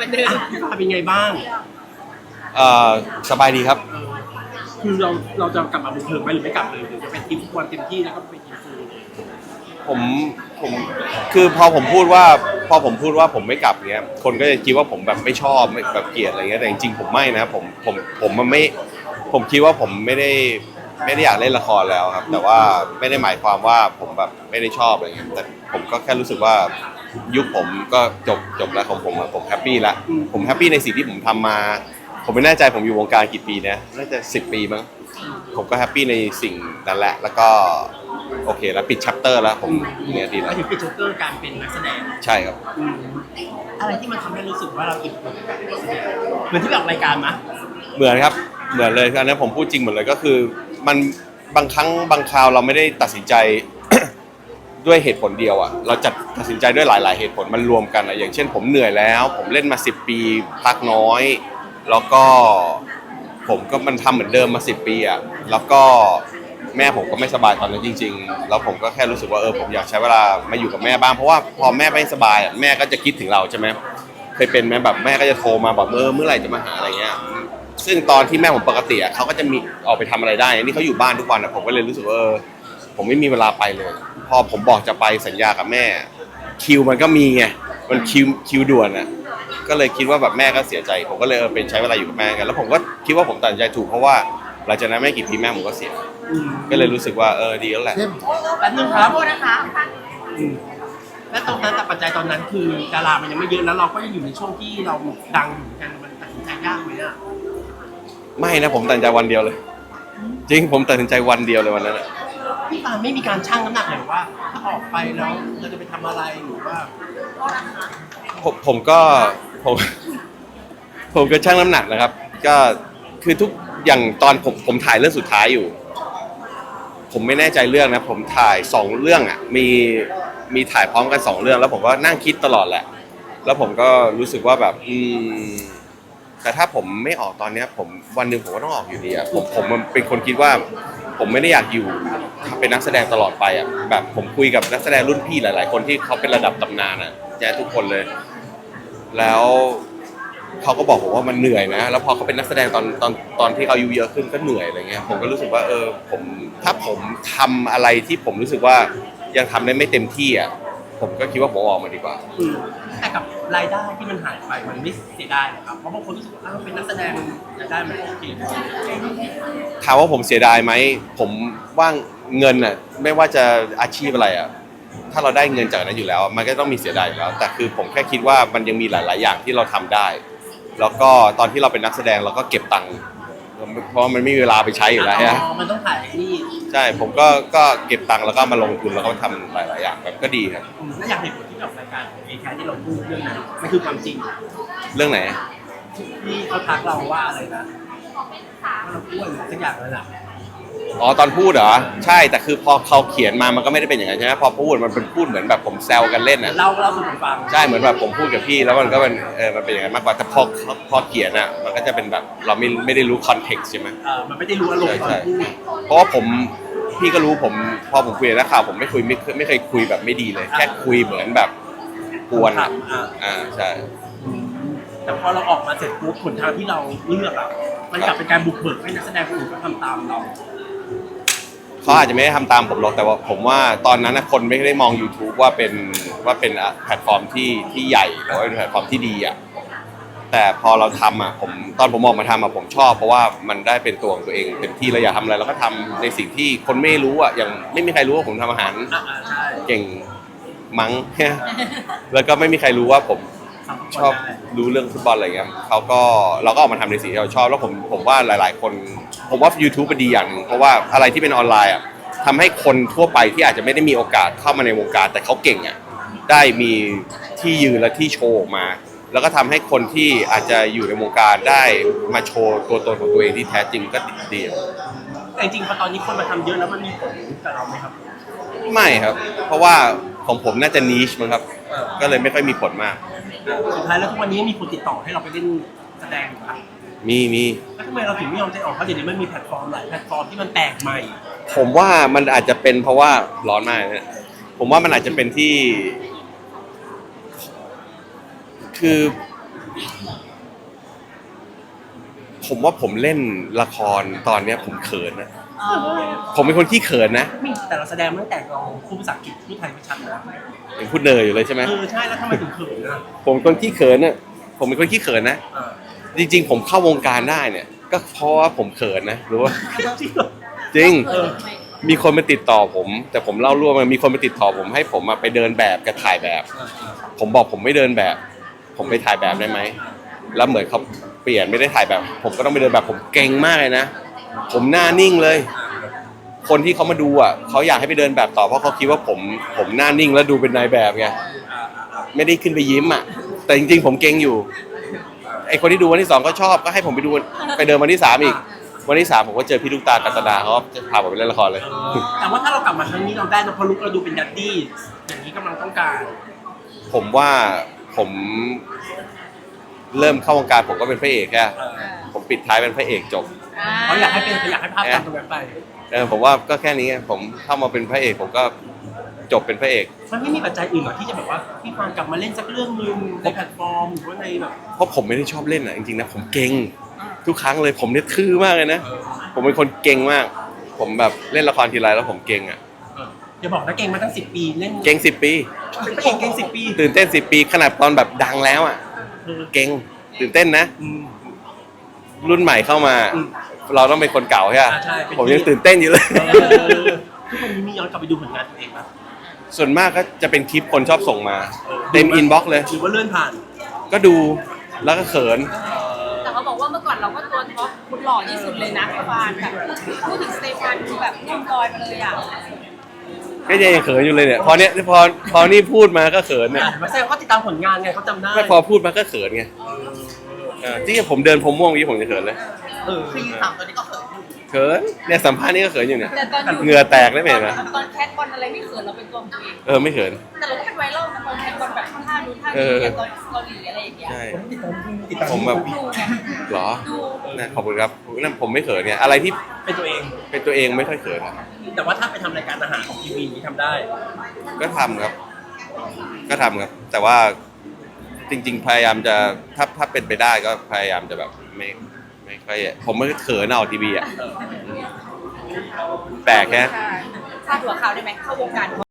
มันเดินพี่ฟ้าเป็นไงบ้าง เอ่อสบายดีครับเออคือเราเราจะกลับมาบันเทิงไหมหรือไม่กลับเลยหรือจะเป็นทีมฟุตบอลเต็มที่แล้วก็ไปทีมฟูลผมผมคือพอผมพูดว่าพอผมพูดว่าผมไม่กลับเนี้ยคนก็จะคิดว่าผมแบบไม่ชอบไม่แบบเกลียดอะไรเงี้ยแต่จริงๆผมไม่นะผมผมผมมันไม่ผมคิดว่าผมไม่ได้ไม่ได้อยากเล่นละครแล้วครับ แต่ว่าไม่ได้หมายความว่าผมแบบไม่ได้ชอบอะไรเงี้ยแต่ผมก็แค่รู้สึกว่า ยุคผมก็จบจบแล้วของผมอะผมแฮปปี้ละผมแฮปปี้ในสิ่งที่ผมทำมา ผมไม่แน่ใจผมอยู่วงการกี่ปีนะน่าจะสิบปีมั้งผมก็แฮปปี้ในสิ่งนั้นแหละแล้วก็โอเคแล้วปิดชัปเตอร์แล้วผมเนี่ยดีแล้วมาถึงเป็นโจ๊กเกอร์การเป็นนักแสดงใช่ครับ อืมอะไรที่มันทำให้รู้สึกว่าเราอิ่มเอิบกับการเป็นนักแสดงเหมือนที่ไปออกรายการมะเหมือนครับ เหมือนเลยอันนี้ผมพูดจริงหมดเลยก็คือ มันบางครั้งบางคราวเราไม่ได้ตัดสินใจ ด้วยเหตุผลเดียวอะเราจะตัดสินใจด้วยหลาย ๆ เหตุผลมันรวมกันอะอย่างเช่น ผมเหนื่อยแล้ว ผมเล่นมาสิบปีพักน้อย แล้วก็ผมก็มันทำเหมือนเดิมมาสิบปีอะแล้วก็แม่ผมก็ไม่สบายตอนนั้นจริง ๆ แล้วผมก็แค่รู้สึกว่าเออผมอยากใช้เวลามาอยู่กับแม่บ้างเพราะว่าพอแม่ไม่สบายแม่ก็จะคิดถึงเราใช่ไหมเคยเป็นไหมแบบแม่ก็จะโทรมาแบอกเออเมื่อไหร่จะมาหาอะไรเงี้ยซึ่งตอนที่แม่ผมปกติอะเขาก็จะมีออกไปทำอะไรได้ นี่เขาอยู่บ้านทุกวันอะผมก็เลยรู้สึกว่าเออผมไม่มีเวลาไปเลย พอผมบอกจะไปสัญญากับแม่ คิวมันก็มีไงมันคิวคิวด่วนอะก็เลยคิดว่าแบบแม่ก็เสียใจ ผมก็เลยเออเป็นใช้เวลาอยู่กับแม่กัน แล้วผมก็คิดว่าผมตัดสินใจถูกเพราะว่าหลังจากนั้นไม่กี่ปีแม่ผมก็เสียอืมก็เลยรู้สึกว่าเออดีแล้วแหละแป๊บนึงครับโทษนะคะอืมและตรงนั้นแต่ปัจจัยตอนนั้นคือดารามันยังไม่เยอะแล้วเราก็ยังอยู่ในช่วงที่เราดังอยู่เหมือนกันมันตัดสินใจยากไหมอะไม่นะผมตัดสินใจวันเดียวเลย จริงผมตัดสินใจวันเดียวเลยวันนั้นอะ พี่ปาไม่มีการชั่งน้ำหนักเลยว่า ถ้าออกไปแล้วเราจะไปทำอะไรหรือว่าผมผมก็ผมผมก็ชั่งน้ำหนักนะครับ ก็คือทุกอย่างตอนผมผมถ่ายเรื่องสุดท้ายอยู่ ผมไม่แน่ใจเรื่องนะ ผมถ่ายสองเรื่องอะมีมีถ่ายพร้อมกันสองเรื่อง แล้วผมก็นั่งคิดตลอดแหละ แล้วผมก็รู้สึกว่าแบบ อืม แต่ถ้าผมไม่ออกตอนเนี้ยผมวันหนึ่งผมก็ต้องออกอยู่ดีอะผมผมมันเป็นคนคิดว่า ผมไม่ได้อยากอยู่เป็นนักแสดงตลอดไปอะแบบผมคุยกับนักแสดงรุ่นพี่หลาย ๆ คนที่เขาเป็นระดับตำนานอะแจ๊ทุกคนเลย แล้วเขาก็บอกผมว่ามันเหนื่อยนะ แล้วพอเขาเป็นนักแสดงตอนตอนตอนที่เขาอายุเยอะขึ้นก็เหนื่อยอะไรเงี้ย ผมก็รู้สึกว่าเออผมถ้าผมทำอะไรที่ผมรู้สึกว่ายังทำได้ไม่เต็มที่อะ ผมก็คิดว่าผมออกมาดีกว่า อืมแต่กับรายได้ที่มันหายไปมันไม่เสียดายหรอกครับ เพราะบางคนรู้สึกว่าอ้าวเป็นนักแสดงรายได้มันโอเคถามว่าผมเสียดายไหม ผมว่างเงินอะไม่ว่าจะอาชีพอะไรอะถ้าเราได้เงินจากนั้นอยู่แล้ว มันก็ต้องมีเสียดายอยู่แล้ว แต่คือผมแค่คิดว่ามันยังมีหลาย ๆ อย่างที่เราทำได้ แล้วก็ตอนที่เราเป็นนักแสดงเราก็เก็บตังค์เพราะมันไม่มีเวลาไปใช้อยู่แล้วอ๋ฮะอมันต้องถ่ายนี่ ใช่ผมก็ก็เก็บตังค์แล้วก็มาลงทุนแล้วก็ทำหลายๆอย่างแบบก็ดีครับอืมแล้วอยากเห็นผลที่กับรายการของเอแคที่เราพูดเรื่องนั้นมันคือความจริงเรื่องไหน ที่เขาทักเราว่าอะไรนะว่าเราอ้วนหรือสักอย่างนั่นแหละ อ๋อตอนพูดเหรอใช่แต่คือพอเขาเขียนมามันก็ไม่ได้เป็นอย่างนั้นใช่ไหมพอพูดมันเป็นพูดเหมือนแบบผมแซวกันเล่นอะเล่าเล่าสู่กันฟังใช่เหมือนแบบผมพูดกับพี่แล้วมันก็เป็นเออมันเป็นอย่างนั้นมากกว่าแต่พอพอเขียนอะมันก็จะเป็นแบบเราไม่ไม่ได้รู้คอนเท็กซ์ใช่ไหมเออมันไม่ได้รู้อารมณ์ตอนพูดเพราะว่าผมพี่ก็รู้ผมพอผมคุยกับนักข่าวผมไม่คุยไม่เคยไม่เคยคุยแบบไม่ดีเลย แค่คุยเหมือนแบบกวนครัอะบอ่าอ่าใช่ แต่พอเราออกมาเสร็จปุ๊บผลทางที่เราเลือกอะมันกลับเป็นการบุกเบิกให้นักแสดงคนอื่นก็ทำตามเรา เขาอาจจะไม่ได้ทำตามผมหรอกแต่ว่าผมว่าตอนนั้นนะคนไม่ได้มอง YouTube ว่าเป็นว่าเป็นอะแพลตฟอร์มที่ที่ใหญ่หรือว่าเป็นแพลตฟอร์มที่ดีอะแต่พอเราทำอะผมตอนผมออกมาทำอะผมชอบเพราะว่ามันได้เป็นตัวของตัวเองเต็มที่เราอยากทำอะไรเราก็ทำในสิ่งที่คนไม่รู้อะอย่างไม่มีใครรู้ว่าผมทำอาหาร อ่าอ่าใช่ เก่งมั้ง แล้วก็ไม่มีใครรู้ว่าผมทำ ชอบได้รู้เรื่องฟุตบอลอะไรเงี้ยเขาก็เราก็ออกมาทำในสิ่งที่เราชอบ แล้วผมผมว่าหลาย ๆ คน ผมว่า YouTube เป็นดีอย่างหนึ่งเพราะว่าอะไรที่เป็นออนไลน์อะทำให้คนทั่วไปที่อาจจะไม่ได้มีโอกาสเข้ามาในวงการ แต่เขาเก่งอะได้มีที่ยืนและที่โชว์ออกมา แล้วก็ทำให้คนที่อาจจะอยู่ในวงการได้มาโชว์ตัวตนของตัวเองที่แท้จริงก็ดีแต่จริงๆพอตอนนี้คนมาทำเยอะแล้วมันมีผลกับเราไหมครับ ไม่ครับ เพราะว่าของผมน่าจะนิชมั้งครับ ก็เลยไม่ค่อยมีผลมาก สุดท้ายแล้วทุกวันนี้มีคนติดต่อให้เราไปเล่นแสดงอยู่ครับมีมีแล้วทำไมเราถึงไม่ยอมใจออกเพราะเดี๋ยวนี้มันมีแพลตฟอร์มหลายแพลตฟอร์มที่มันแปลกใหม่ ผมว่ามันอาจจะเป็นเพราะว่าร้อนมากนะผมว่ามันอาจจะเป็นที่ คือ ผมว่าผมเล่นละครตอนเนี้ยผมเขินอะ ผมเป็นคนขี้เขินนะมีแต่เราแสดงมาตั้งแต่เราพูดภาษาอังกฤษพูดไทยไม่ชัดนะเป็นพูดเนยอยู่เลยใช่ไหมเออใช่แล้วทำไมถึงเขินอะผมเป็นคนขี้เขินอะผมเป็นคนขี้เขินนะเออจริง ๆ ผมเข้าวงการได้เนี่ย ก็เพราะว่าผมเขินนะรู้ว่าจริงเหรอจริงเออมีคนมาติดต่อผม แต่ผมเล่าร่วมมามีคนมาติดต่อผมให้ผมอะไปเดินแบบกับถ่ายแบบเออเออผมบอกผมไม่เดินแบบ ผมไปถ่ายแบบได้ไหมแล้วเหมือนเขาเปลี่ยนไม่ได้ถ่ายแบบ ผมก็ต้องไปเดินแบบผมเก่งมากเลยนะ ผมหน้านิ่งเลย คนที่เขามาดูอะเขาอยากให้ไปเดินแบบต่อเพราะเขาคิดว่าผมผมหน้านิ่งแล้วดูเป็นนายแบบไงไม่ได้ขึ้นไปยิ้มอะ แต่จริงๆ ผมเก่งอยู่ไอคนที่ดูวันที่สองก็ชอบก็ให้ผมไปดูไปเดินวันที่สามอีก วันที่สามผมก็เจอพี่ลูกตาลกัตนาเขาก็จะพาผมไปเล่นละครเลยเออแต่ว่าถ้าเรากลับมาครั้งนี้เราได้นะเพราะลุกเราดูเป็นดัดดี้อย่างนี้กำลังต้องการ ผมว่าผมเริ่มเข้าวงการผมก็เป็นพระเอกแค่เออผมปิดท้ายเป็นพระเอกจบ เขาอยากให้เป็นอยากให้ภาพจำตรงนั้นไปเออผมว่าก็แค่นี้ไงผมเข้ามาเป็นพระเอกผมก็จบเป็นพระเอก มันไม่มีปัจจัยอื่นหรอที่จะแบบว่าพี่ฟางกลับมาเล่นสักเรื่องหนึงในแพลตฟอร์มหรือว่าในแบบเพราะผมไม่ได้ชอบเล่นอะจริงๆนะผมเก่งทุกครั้งเลยผมเนี่ยทื่อมากเลยนะเออผมเป็นคนเก่งมาก ผมแบบเล่นละครทีไรแล้วผมเก่งอะเอออย่าบอกนะเก่งมาตั้งสิบปีเล่นเก่งสิบปีเป็นพระเอกเก่งสิบปี ตื่นเต้นสิบปีขนาดตอนแบบดังแล้วอะเออเก่งตื่นเต้นนะอืม รุ่นใหม่เข้ามา อืมเราต้องเป็นคนเก่าใช่ไหมอ่าใช่เป็น ผมยังตื่นเต้นอยู่เลย เออทุกวันนี้มีย้อนกลับไปดูผลงานตัวเองปะส่วนมากก็จะเป็นคลิปคนชอบส่งมาเต็มอินบ็อกซ์เลย หรือว่าเลื่อนผ่านก็ดูแล้วก็เขินแต่เขาบอกว่าเมื่อก่อนเราก็ตัวท็อปคุณหล่อที่สุดเลยนะฟานแบบพูดถึงสเตฟานคือแบบนุ่มลอยมาเลยอะก็ยังเขินอยู่เลยเนี่ย พอเนี้ยพอพอนี่พูดมาก็เขินเนี่ยอะมาแสดงว่าติดตามผลงานไงเขาจำได้ไม่พอพูดมาก็เขินไง เออ ที่ผมเดินผมม่วงนี้ผมจะเขินเลยเออคือสามตัวนี้ก็เขินอยู่เขินเนี่ยสัมภาษณ์นี่ก็เขินอยู่เนี่ยแต่ตอนอยู่เหงื่อแตกได้ไหมเห็นไหมตอนแคทบอลอะไรไม่เขินเราเป็นตัวของตัวเองเออไม่เขิน แต่เราก็เป็นไวรัลนะตอนแคทบอลแบบท่าดูท่าเอนี้ออย่างตอนเกาหลีอะไรอย่างเงี้ยใช่ ผมติดตามติดตามผมแบบ ดูไงเหรอดูนะขอบคุณครับนั่นผมไม่เขินเนี่ยอะไรที่เป็นตัวเอง เป็นตัวเองไม่ค่อยเขินอะแต่ว่าถ้าไปทำรายการอาหารของทีวีนี่ทำได้ ก็ทำครับ ก็ทำครับ แต่ว่า จริง ๆ พยายามจะถ้าถ้าเป็นไปได้ก็พยายามจะแบบไม่ไม่ค่อยผมไม่เขินเอาทีวีอะเออแปลกแค่ใช่พาดหัวข่าวได้ไหมเข้าวงการ